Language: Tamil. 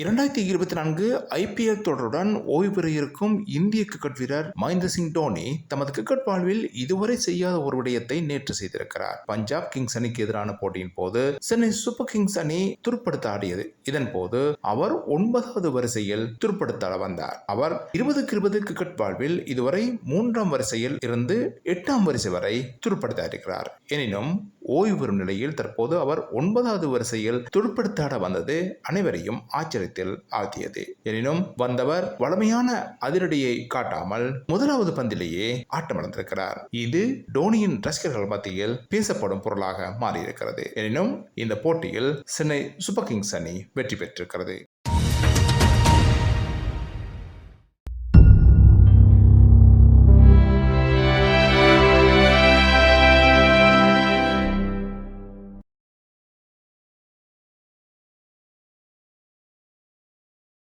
இரண்டாயிரத்தி இருபத்தி நான்கு ஐபிஎல் தொடருடன் ஓய்வு பெற இருக்கும் இந்திய கிரிக்கெட் வீரர் மகேந்திர சிங் டோனி தமது கிரிக்கெட் வாழ்வில் இதுவரை செய்யாத ஒரு விடயத்தை நேற்று செய்திருக்கிறார். பஞ்சாப் கிங்ஸ் அணிக்கு எதிரான போட்டியின் போது சென்னை சூப்பர் கிங்ஸ் அணி துருப்படுத்த ஆடியது. இதன் போது அவர் ஒன்பதாவது வரிசையில் துருப்படுத்த வந்தார். அவர் இருபதுக்கு இருபது கிரிக்கெட் வாழ்வில் இதுவரை மூன்றாம் வரிசையில் இருந்து எட்டாம் வரிசை வரை துருப்படுத்த இருக்கிறார் எனினும் ஓய்வு பெறும் நிலையில் தற்போது அவர் ஒன்பதாவது வரிசையில் துடுப்படுத்தாட வந்தது அனைவரையும் ஆச்சரியத்தில் ஆழ்த்தியது. எனினும் வந்தவர் வளமையான அதிரடியை காட்டாமல் முதலாவது பந்திலேயே ஆட்டமிழந்திருக்கிறார் இது டோனியின் ரசிகர்கள் மத்தியில் பேசப்படும் பொருளாக மாறியிருக்கிறது. எனினும் இந்த போட்டியில் சென்னை சூப்பர் கிங்ஸ் அணி வெற்றி பெற்றிருக்கிறது.